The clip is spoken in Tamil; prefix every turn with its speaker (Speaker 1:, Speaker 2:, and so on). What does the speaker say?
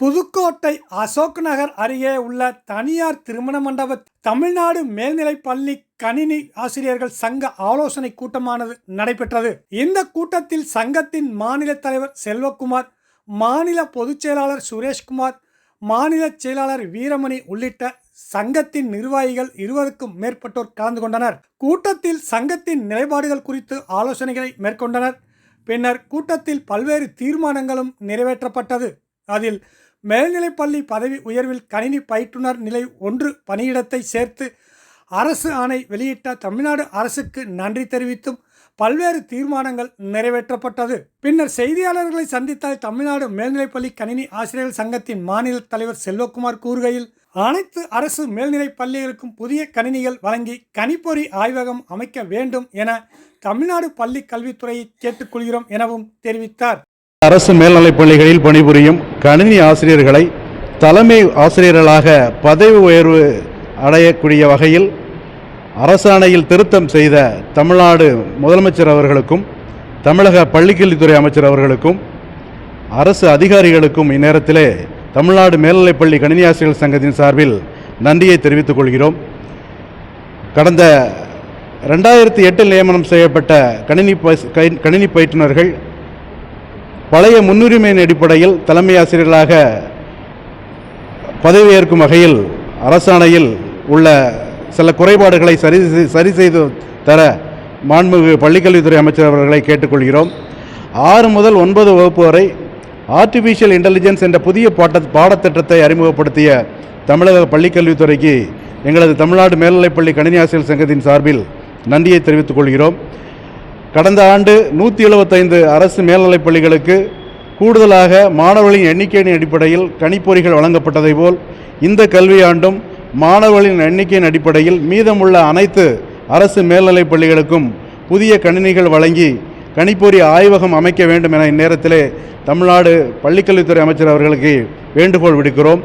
Speaker 1: புதுக்கோட்டை அசோக் நகர் அருகே உள்ள தனியார் திருமண மண்டப தமிழ்நாடு மேல்நிலைப் பள்ளி கணினி ஆசிரியர்கள் சங்க ஆலோசனை கூட்டமானது நடைபெற்றது. இந்த கூட்டத்தில் சங்கத்தின் மாநில தலைவர் செல்வகுமார் மாநில பொதுச் செயலாளர் சுரேஷ்குமார் மாநில செயலாளர் வீரமணி உள்ளிட்ட சங்கத்தின் நிர்வாகிகள் இருபதுக்கும் மேற்பட்டோர் கலந்து கொண்டனர். கூட்டத்தில் சங்கத்தின் நிலைப்பாடுகள் குறித்து ஆலோசனைகளை மேற்கொண்டனர். பின்னர் கூட்டத்தில் பல்வேறு தீர்மானங்களும் நிறைவேற்றப்பட்டது. அதில் மேல்நிலைப்பள்ளி பதவி உயர்வில் கணினி பயிற்றுனர் நிலை ஒன்று பணியிடத்தை சேர்த்து அரசு ஆணை வெளியிட்ட தமிழ்நாடு அரசுக்கு நன்றி தெரிவித்தும் பல்வேறு தீர்மானங்கள் நிறைவேற்றப்பட்டது. பின்னர் செய்தியாளர்களை சந்தித்தால் தமிழ்நாடு மேல்நிலைப்பள்ளி கணினி ஆசிரியர்கள் சங்கத்தின் மாநில தலைவர் செல்வகுமார் கூறுகையில் அனைத்து அரசு மேல்நிலைப் பள்ளிகளுக்கும் புதிய கணினிகள் வழங்கி கணிப்பொறி ஆய்வகம் அமைக்க வேண்டும் என தமிழ்நாடு பள்ளி கல்வித்துறையை கேட்டுக்கொள்கிறோம் எனவும் தெரிவித்தார்.
Speaker 2: அரசு மேல்நிலைப் பள்ளிகளில் பணிபுரியும் கணினி ஆசிரியர்களை தலைமை ஆசிரியர்களாக பதவி உயர்வு அடையக்கூடிய வகையில் அரசாணையில் திருத்தம் செய்த தமிழ்நாடு முதலமைச்சர் அவர்களுக்கும் தமிழக பள்ளிக்கல்வித்துறை அமைச்சர் அவர்களுக்கும் அரசு அதிகாரிகளுக்கும் இந்நேரத்திலே தமிழ்நாடு மேல்நிலைப்பள்ளி கணினி ஆசிரியர்கள் சங்கத்தின் சார்பில் நன்றியை தெரிவித்துக் கொள்கிறோம். கடந்த ரெண்டாயிரத்தி எட்டில் நியமனம் செய்யப்பட்ட கணினி கணினி பயிற்றுனர்கள் பழைய முன்னுரிமையின் அடிப்படையில் தலைமை ஆசிரியர்களாக பதவியேற்கும் வகையில் அரசாணையில் உள்ள சில குறைபாடுகளை சரி சரி செய்து தர மாண்புமிகு பள்ளிக்கல்வித்துறை அமைச்சர் அவர்களை கேட்டுக்கொள்கிறோம். ஆறு முதல் ஒன்பது வகுப்பு வரை ஆர்டிஃபிஷியல் இன்டெலிஜென்ஸ் என்ற புதிய பாட்ட பாடத்திட்டத்தை அறிமுகப்படுத்திய தமிழக பள்ளிக்கல்வித்துறைக்கு எங்களது தமிழ்நாடு மேல்நிலைப்பள்ளி கணினி ஆசிரியர் சங்கத்தின் சார்பில் நன்றியை தெரிவித்துக் கொள்கிறோம். கடந்த ஆண்டு நூற்றி எழுபத்தைந்து அரசு மேல்நிலைப் பள்ளிகளுக்கு கூடுதலாக மாணவர்களின் எண்ணிக்கையின் அடிப்படையில் கணிப்பொறிகள் வழங்கப்பட்டதை போல் இந்த கல்வியாண்டும் மாணவர்களின் எண்ணிக்கையின் அடிப்படையில் மீதமுள்ள அனைத்து அரசு மேல்நிலைப் பள்ளிகளுக்கும் புதிய கணினிகள் வழங்கி கணிப்பொறி ஆய்வகம் அமைக்க வேண்டும் என இந்நேரத்திலே தமிழ்நாடு பள்ளிக்கல்வித்துறை அமைச்சர் அவர்களுக்கு வேண்டுகோள் விடுக்கிறோம்.